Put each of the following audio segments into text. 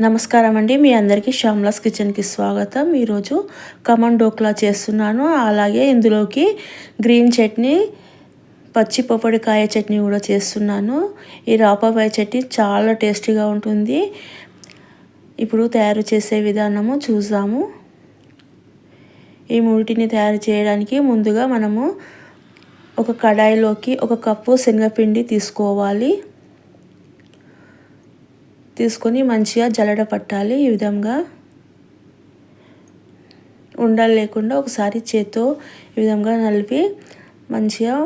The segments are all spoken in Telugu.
నమస్కారం అండి. మీ అందరికీ శ్యామ్లాస్ కిచెన్కి స్వాగతం. ఈరోజు కమన్ డోక్లా చేస్తున్నాను. అలాగే ఇందులోకి గ్రీన్ చట్నీ పచ్చి పొప్పడికాయ చట్నీ కూడా చేస్తున్నాను. ఈ రాపాపాయ చట్నీ చాలా టేస్టీగా ఉంటుంది. ఇప్పుడు తయారు చేసే విధానము చూసాము ఈ మూటిని తయారు చేయడానికి ముందుగా మనము ఒక కడాయిలోకి ఒక కప్పు శనగపిండి తీసుకోవాలి. తీసుకొని మంచిగా జల్లడ పట్టాలి. ఈ విధంగా ఉండలు లేకుండా ఒకసారి చేత్తో ఈ విధంగా నలిపి మంచిగా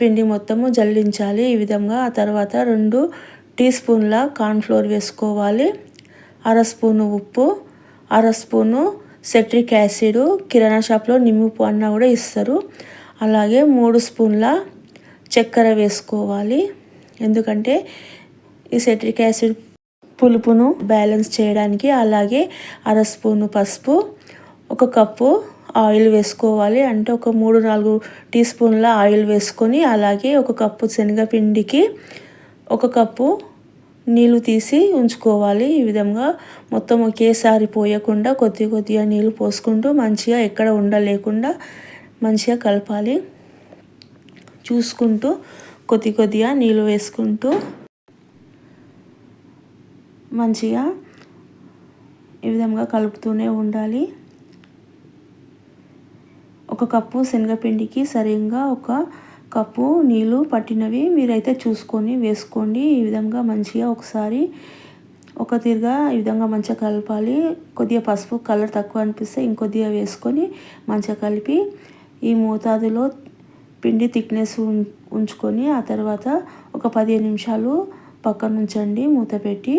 పిండి మొత్తము జల్లించాలి. ఈ విధంగా ఆ తర్వాత రెండు టీ స్పూన్ల కార్న్ఫ్లోర్ వేసుకోవాలి. అర స్పూను ఉప్పు అర స్పూను సెట్రిక్ యాసిడ్ కిరాణా షాప్లో నిమ్ముపు అన్న కూడా ఇస్తారు. అలాగే మూడు స్పూన్ల చక్కెర వేసుకోవాలి. ఎందుకంటే ఈ సెట్రిక్ యాసిడ్ పులుపును బ్యాలెన్స్ చేయడానికి అలాగే అర స్పూను పసుపు ఒక కప్పు ఆయిల్ వేసుకోవాలి. అంటే ఒక మూడు నాలుగు టీ స్పూన్ల ఆయిల్ వేసుకొని అలాగే ఒక కప్పు శనగపిండికి ఒక కప్పు నీళ్ళు తీసి ఉంచుకోవాలి. ఈ విధంగా మొత్తం ఒకేసారి పోయకుండా కొద్ది కొద్దిగా నీళ్ళు పోసుకుంటూ మంచిగా ఎక్కడ ఉండలేకుండా మంచిగా కలపాలి. చూసుకుంటూ కొద్ది కొద్దిగా నీళ్ళు వేసుకుంటూ మంచిగా ఈ విధంగా కలుపుతూనే ఉండాలి. ఒక కప్పు శనగపిండికి సరిగ్గా ఒక కప్పు నీళ్ళు పట్టినవి మీరైతే చూసుకొని వేసుకోండి. ఈ విధంగా మంచిగా ఒకసారి ఒక తీరుగా ఈ విధంగా మంచిగా కలపాలి. కొద్దిగా పసుపు కలర్ తక్కువ అనిపిస్తే ఇంకొద్దిగా వేసుకొని మంచిగా కలిపి ఈ మోతాదులో పిండి థిక్నెస్ ఉంచుకొని ఆ తర్వాత ఒక పదిహేను నిమిషాలు పక్కన ఉంచండి మూత పెట్టి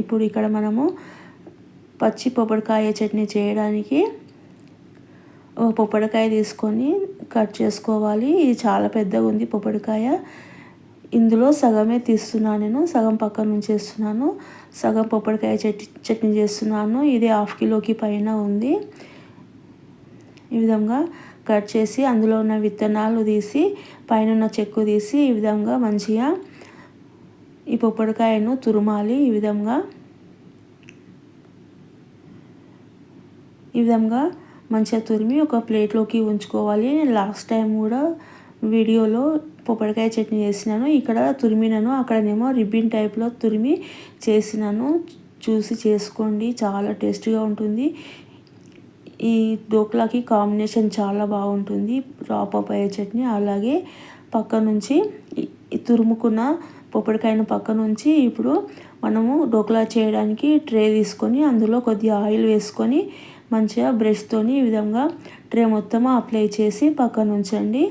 ఇప్పుడు ఇక్కడ మనము పచ్చి పొప్పడికాయ చట్నీ చేయడానికి ఒక పొప్పడికాయ తీసుకొని కట్ చేసుకోవాలి. ఇది చాలా పెద్దగా ఉంది పొప్పడికాయ ఇందులో సగమే తీస్తున్నాను నేను సగం పక్కన నుంచి వేస్తున్నాను సగం పొప్పడికాయ చట్నీ చట్నీ చేస్తున్నాను. ఇది హాఫ్ కిలోకి పైన ఉంది. ఈ విధంగా కట్ చేసి అందులో ఉన్న విత్తనాలు తీసి పైన ఉన్న చెక్కు తీసి ఈ విధంగా మంచిగా ఈ పొప్పడికాయను తురుమాలి ఈ విధంగా. ఈ విధంగా మంచిగా తురిమి ఒక ప్లేట్లోకి ఉంచుకోవాలి. నేను లాస్ట్ టైం కూడా వీడియోలో పొప్పడికాయ చట్నీ చేసినాను. ఇక్కడ తురిమినాను అక్కడనేమో రిబ్బిన్ టైప్లో తురిమి చేసినాను. చూసి చేసుకోండి చాలా టేస్టీగా ఉంటుంది. ఈ డోక్లాకి కాంబినేషన్ చాలా బాగుంటుంది. రా పప్పాయ చట్నీ అలాగే పక్క నుంచి తురుముకున్న పొప్పడికాయను పక్కన ఉంచి ఇప్పుడు మనము డోక్లా చేయడానికి ట్రే తీసుకొని అందులో కొద్దిగా ఆయిల్ వేసుకొని మంచిగా బ్రష్తోని ఈ విధంగా ట్రే మొత్తం అప్లై చేసి పక్కన ఉంచండి.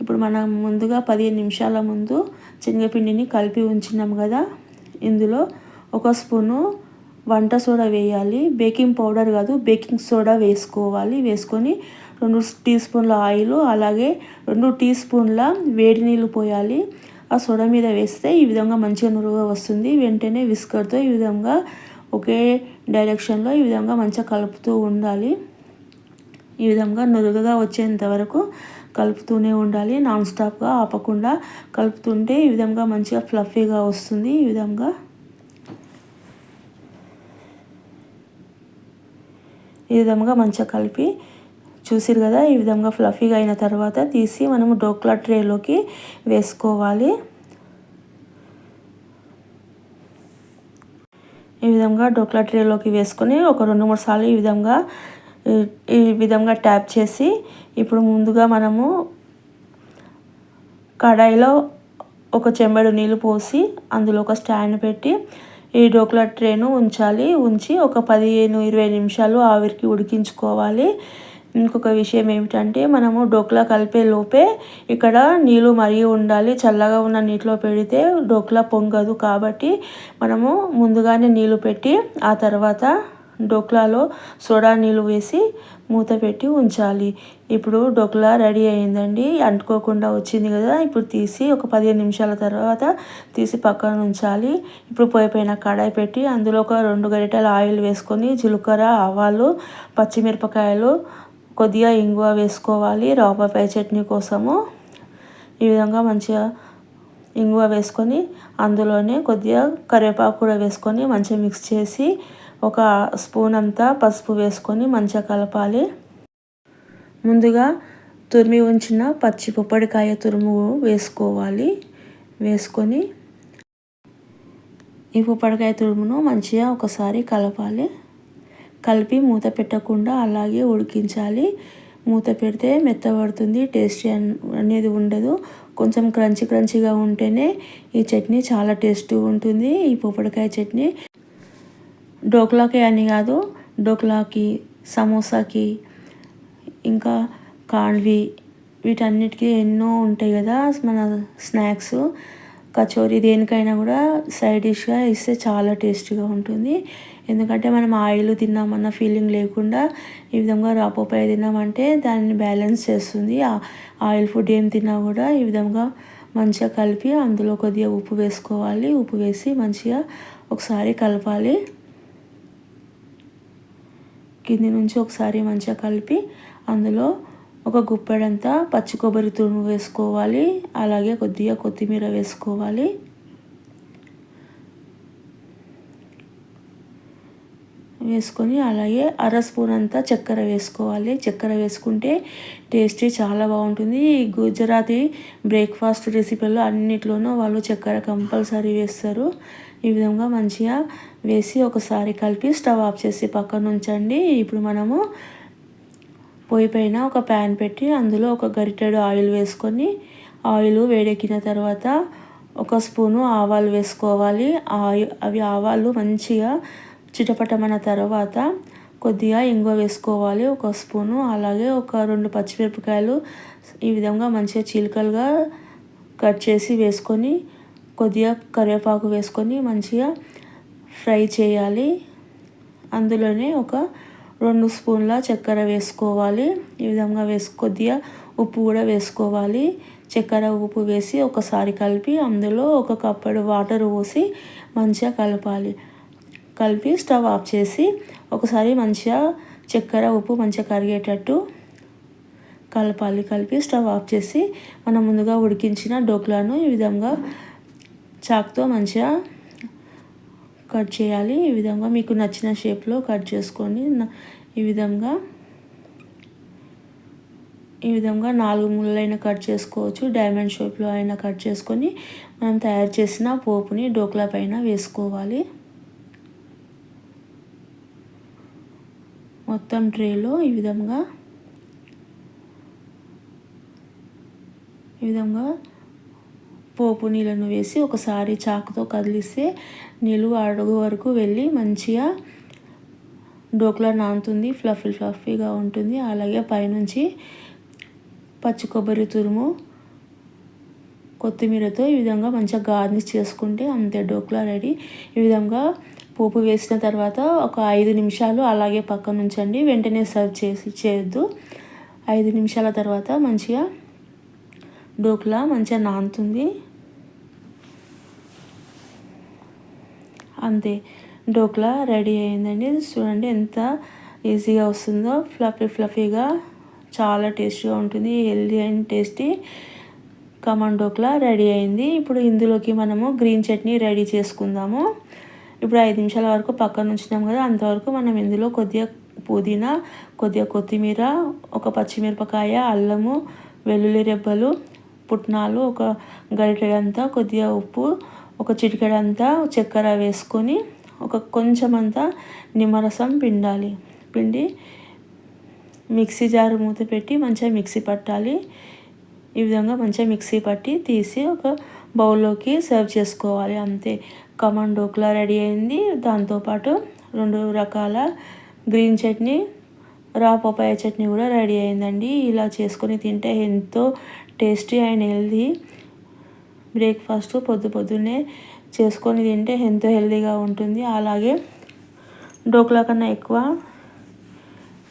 ఇప్పుడు మనం ముందుగా పదిహేను నిమిషాల ముందు శనగపిండిని కలిపి ఉంచినాం కదా. ఇందులో ఒక స్పూను వంట సోడా వేయాలి. బేకింగ్ పౌడర్ కాదు బేకింగ్ సోడా వేసుకోవాలి. వేసుకొని రెండు టీ స్పూన్ల ఆయిల్ అలాగే రెండు టీ స్పూన్ల వేడి నీళ్ళు పోయాలి. ఆ సోడా మీద వేస్తే ఈ విధంగా మంచిగా నురుగా వస్తుంది. వెంటనే విస్కర్తో ఈ విధంగా ఒకే డైరెక్షన్లో ఈ విధంగా మంచిగా కలుపుతూ ఉండాలి. ఈ విధంగా నురుగగా వచ్చేంత వరకు కలుపుతూనే ఉండాలి. నాన్ స్టాప్గా ఆపకుండా కలుపుతుంటే ఈ విధంగా మంచిగా ఫ్లఫీగా వస్తుంది. ఈ విధంగా ఈ విధంగా మంచిగా కలిపి చూసిరు కదా ఈ విధంగా ఫ్లఫీగా అయిన తర్వాత తీసి మనము డోక్లా ట్రేలోకి వేసుకోవాలి. ఈ విధంగా డోక్లా ట్రేలోకి వేసుకొని ఒక రెండు మూడు సార్లు ఈ విధంగా ఈ విధంగా ట్యాప్ చేసి ఇప్పుడు ముందుగా మనము కడాయిలో ఒక చెంబడు నీళ్ళు పోసి అందులో ఒక స్టాండ్ పెట్టి ఈ డోక్లా ట్రేను ఉంచాలి. ఉంచి ఒక పదిహేను ఇరవై నిమిషాలు ఆవిరికి ఉడికించుకోవాలి. ఇంకొక విషయం ఏమిటంటే మనము డోక్లా కలిపే లోపే ఇక్కడ నీళ్ళు మరిగి ఉండాలి. చల్లగా ఉన్న నీటిలో పెడితే డోక్లా పొంగదు. కాబట్టి మనము ముందుగానే నీళ్ళు పెట్టి ఆ తర్వాత డోక్లాలో సోడా నీళ్ళు వేసి మూత పెట్టి ఉంచాలి. ఇప్పుడు డోక్లా రెడీ అయిందండి. అంటుకోకుండా వచ్చింది కదా. ఇప్పుడు తీసి ఒక పదిహేను నిమిషాల తర్వాత తీసి పక్కన ఉంచాలి. ఇప్పుడు పొయ్యి పైన కడాయి పెట్టి అందులో ఒక రెండు గరిటెల ఆయిల్ వేసుకొని జీలకర్ర ఆవాలు పచ్చిమిరపకాయలు కొద్దిగా ఇంగువ వేసుకోవాలి. రాపపాయ చట్నీ కోసము ఈ విధంగా మంచిగా ఇంగువ వేసుకొని అందులోనే కొద్దిగా కరివేపాకు కూడా వేసుకొని మంచిగా మిక్స్ చేసి ఒక స్పూన్ అంతా పసుపు వేసుకొని మంచిగా కలపాలి. ముందుగా తురిమి ఉంచిన పచ్చి పొప్పడికాయ తురుము వేసుకోవాలి. వేసుకొని ఈ పొప్పడికాయ తురుమును మంచిగా ఒకసారి కలపాలి. కలిపి మూత పెట్టకుండా అలాగే ఉడికించాలి. మూత పెడితే మెత్తబడుతుంది టేస్టీ అనేది ఉండదు. కొంచెం క్రంచి క్రంచిగా ఉంటేనే ఈ చట్నీ చాలా టేస్టీ ఉంటుంది. ఈ పొప్పడికాయ చట్నీ డోక్లాకి అని కాదు డోక్లాకి సమోసాకి ఇంకా కాండ్వి వీటన్నిటికీ ఎన్నో ఉంటాయి కదా మన స్నాక్స్. కచోరీ దేనికైనా కూడా సైడ్ డిష్గా ఇస్తే చాలా టేస్టీగా ఉంటుంది. ఎందుకంటే మనం ఆయిల్ తిన్నామన్న ఫీలింగ్ లేకుండా ఈ విధంగా రాపోపాయ తిన్నామంటే దాన్ని బ్యాలెన్స్ చేస్తుంది. ఆయిల్ ఫుడ్ ఏం తిన్నా కూడా ఈ విధంగా మంచిగా కలిపి అందులో కొద్దిగా ఉప్పు వేసుకోవాలి. ఉప్పు వేసి మంచిగా ఒకసారి కలపాలి. కింది నుంచి ఒకసారి మంచిగా కలిపి అందులో ఒక గుప్పెడంతా పచ్చి కొబ్బరి తురుము వేసుకోవాలి. అలాగే కొద్దిగా కొత్తిమీర వేసుకోవాలి. వేసుకొని అలాగే అర స్పూన్ అంతా చక్కెర వేసుకోవాలి. చక్కెర వేసుకుంటే టేస్టీ చాలా బాగుంటుంది. ఈ గుజరాతీ బ్రేక్ఫాస్ట్ రెసిపీలో అన్నిట్లోనూ వాళ్ళు చక్కెర కంపల్సరీ వేస్తారు. ఈ విధంగా మంచిగా వేసి ఒకసారి కలిపి స్టవ్ ఆఫ్ చేసి పక్కన ఉంచండి. ఇప్పుడు మనము పొయ్యి పైన ఒక ప్యాన్ పెట్టి అందులో ఒక గరిటెడు ఆయిల్ వేసుకొని ఆయిల్ వేడెక్కిన తర్వాత ఒక స్పూను ఆవాలు వేసుకోవాలి. అవి ఆవాలు మంచిగా చిటపటమైన తర్వాత కొద్దిగా ఇంగువ వేసుకోవాలి ఒక స్పూను. అలాగే ఒక రెండు పచ్చిమిరపకాయలు ఈ విధంగా మంచిగా చీలికలుగా కట్ చేసి వేసుకొని కొద్దిగా కరివేపాకు వేసుకొని మంచిగా ఫ్రై చేయాలి. అందులోనే ఒక రెండు స్పూన్ల చక్కెర వేసుకోవాలి. ఈ విధంగా వేసు కొద్దిగా ఉప్పు కూడా వేసుకోవాలి. చక్కెర ఉప్పు వేసి ఒకసారి కలిపి అందులో ఒక కప్పడు వాటర్ పోసి మంచిగా కలపాలి. కలిపి స్టవ్ ఆఫ్ చేసి ఒకసారి మంచిగా చక్కెర ఉప్పు మంచిగా కరిగేటట్టు కలపాలి. కలిపి స్టవ్ ఆఫ్ చేసి మనం ముందుగా ఉడికించిన డోక్లాను ఈ విధంగా చాక్తో మంచిగా కట్ చేయాలి. ఈ విధంగా మీకు నచ్చిన షేప్లో కట్ చేసుకొని ఈ విధంగా ఈ విధంగా నాలుగు ముళ్ళైనా కట్ చేసుకోవచ్చు. డైమండ్ షేప్లో అయినా కట్ చేసుకొని మనం తయారు చేసిన పోపుని డోక్లా పైన వేసుకోవాలి. మొత్తం ట్రేలో ఈ విధంగా ఈ విధంగా పోపు నీళ్ళను వేసి ఒకసారి చాకుతో కదిలిస్తే నీళ్ళు అడుగు వరకు వెళ్ళి మంచిగా డోక్లా నానుతుంది ఫ్లఫీ ఫ్లఫీగా ఉంటుంది. అలాగే పైనుంచి పచ్చి కొబ్బరి తురుము కొత్తిమీరతో ఈ విధంగా మంచిగా గార్నిష్ చేసుకుంటే అంతే డోక్లా రెడీ. ఈ విధంగా పోపు వేసిన తర్వాత ఒక ఐదు నిమిషాలు అలాగే పక్కన ఉంచండి. వెంటనే సర్వ్ చేసి చేయొద్దు. ఐదు నిమిషాల తర్వాత మంచిగా డోక్లా మంచిగా నానుతుంది. అంతే. డోక్లా రెడీ అయిందండి. చూడండి ఎంత ఈజీగా వస్తుందో. ఫ్లఫీ ఫ్లఫీగా చాలా టేస్టీగా ఉంటుంది. Healthy and tasty khaman dhokla ready అయింది. ఇప్పుడు ఇందులోకి మనము గ్రీన్ చట్నీ రెడీ చేసుకుందాము. ఇప్పుడు ఐదు నిమిషాల వరకు పక్కన ఉంచినాం కదా అంతవరకు మనం ఇందులో కొద్దిగా పుదీనా కొద్దిగా కొత్తిమీర ఒక పచ్చిమిరపకాయ అల్లము వెల్లుల్లి రెబ్బలు పుట్నాలు ఒక గరిటెడంతా కొద్దిగా ఉప్పు ఒక చిటికెడంతా చక్కెర వేసుకొని ఒక కొంచెం అంతా నిమ్మరసం పిండాలి. పిండి మిక్సీ జారు మూత పెట్టి మంచిగా మిక్సీ పట్టాలి. ఈ విధంగా మంచిగా మిక్సీ పట్టి తీసి ఒక బౌల్లోకి సర్వ్ చేసుకోవాలి అంతే. కమన్ డోక్లా రెడీ అయింది. దాంతోపాటు రెండు రకాల గ్రీన్ చట్నీ రా పపాయ చట్నీ కూడా రెడీ అయిందండి. ఇలా చేసుకొని తింటే ఎంతో టేస్టీ అండ్ హెల్దీ బ్రేక్ఫాస్ట్ పొద్దు పొద్దున్నే చేసుకొని తింటే ఎంతో హెల్దీగా ఉంటుంది. అలాగే డోక్లా కన్నా ఎక్కువ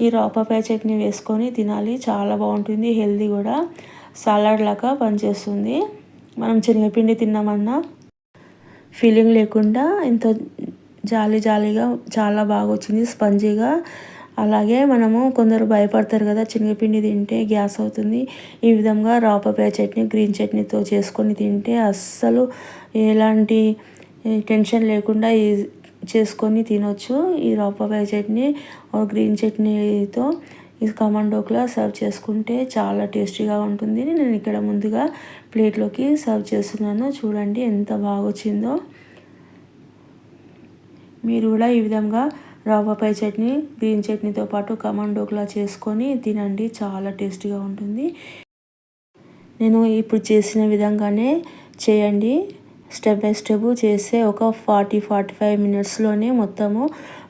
ఈ రాపపాయ చట్నీ వేసుకొని తినాలి. చాలా బాగుంటుంది. హెల్దీ కూడా. సలాడ్ లాగా పనిచేస్తుంది. మనం శనగపిండి తిన్నామన్నా ఫీలింగ్ లేకుండా ఎంతో జాలి జాలీగా చాలా బాగా వచ్చింది స్పంజీగా. అలాగే మనము కొందరు భయపడతారు కదా శనగపిండి తింటే గ్యాస్ అవుతుంది. ఈ విధంగా రాపపాయ చట్నీ గ్రీన్ చట్నీతో చేసుకొని తింటే అస్సలు ఎలాంటి టెన్షన్ లేకుండా చేసుకొని తినొచ్చు. ఈ రాపపాయ చట్నీ గ్రీన్ చట్నీతో ఈ కమాండోకులా సర్వ్ చేసుకుంటే చాలా టేస్టీగా ఉంటుంది. నేను ఇక్కడ ముందుగా ప్లేట్లోకి సర్వ్ చేస్తున్నాను. చూడండి ఎంత బాగా వచ్చిందో మీరు కూడా ఈ విధంగా రవ్వపై చట్నీ గ్రీన్ చట్నీతో పాటు కమండోక్లా చేసుకొని తినండి. చాలా టేస్టీగా ఉంటుంది. నేను ఇప్పుడు చేసిన విధంగానే చేయండి. స్టెప్ బై స్టెప్ చేస్తే ఒక ఫార్టీ ఫార్టీ ఫైవ్ మినిట్స్లోనే మొత్తము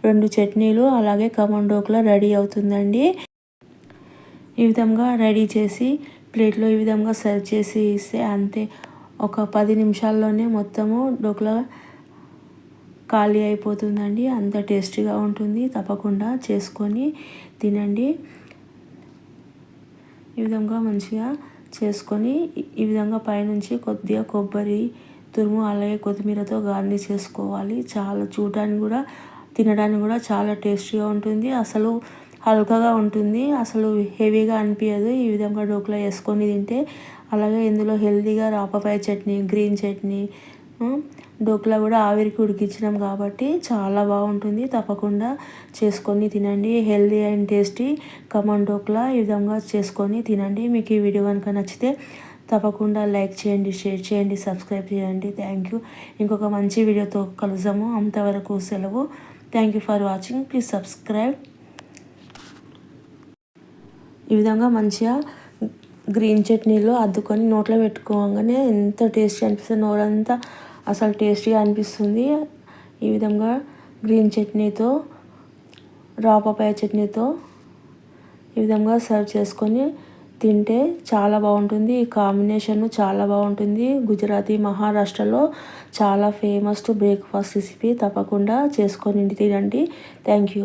రెండు చట్నీలు అలాగే కమండోక్లా రెడీ అవుతుందండి. ఈ విధంగా రెడీ చేసి ప్లేట్లో ఈ విధంగా సర్వ్ చేసి ఇస్తే అంతే. ఒక పది నిమిషాల్లోనే మొత్తము డోక్లా ఖాళీ అయిపోతుందండి. అంత టేస్టీగా ఉంటుంది. తప్పకుండా చేసుకొని తినండి. ఈ విధంగా మంచిగా చేసుకొని ఈ విధంగా పైనుంచి కొద్దిగా కొబ్బరి తురుము అలాగే కొత్తిమీరతో గార్నిష్ చేసుకోవాలి. చాలా చూడడానికి కూడా తినడానికి కూడా చాలా టేస్టీగా ఉంటుంది. అసలు హల్కగా ఉంటుంది. అసలు హెవీగా అనిపించదు ఈ విధంగా డోక్లా వేసుకొని తింటే అలాగే ఇందులో హెల్తీగా రాపపాయ చట్నీ గ్రీన్ చట్నీ డోక్లా కూడా ఆవిరికి ఉడికించినాం కాబట్టి చాలా బాగుంటుంది. తప్పకుండా చేసుకొని తినండి. Healthy and tasty khaman dhokla ఈ విధంగా చేసుకొని తినండి. మీకు ఈ వీడియో కనుక నచ్చితే తప్పకుండా లైక్ చేయండి షేర్ చేయండి సబ్స్క్రైబ్ చేయండి. Thank you. ఇంకొక మంచి వీడియోతో కలుసాము అంతవరకు సెలవు. Thank you for watching. Please subscribe. ఈ విధంగా మంచిగా గ్రీన్ చట్నీలో అద్దుకొని నోట్లో పెట్టుకోగానే ఎంత టేస్టీ అనిపిస్తుంది నోరంతా అసలు టేస్టీగా అనిపిస్తుంది. ఈ విధంగా గ్రీన్ చట్నీతో రాపపాయ చట్నీతో ఈ విధంగా సర్వ్ చేసుకొని తింటే చాలా బాగుంటుంది. ఈ కాంబినేషన్ చాలా బాగుంటుంది. గుజరాతీ మహారాష్ట్రలో చాలా ఫేమస్ బ్రేక్ఫాస్ట్ రెసిపీ తప్పకుండా చేసుకొని తినండి. Thank you.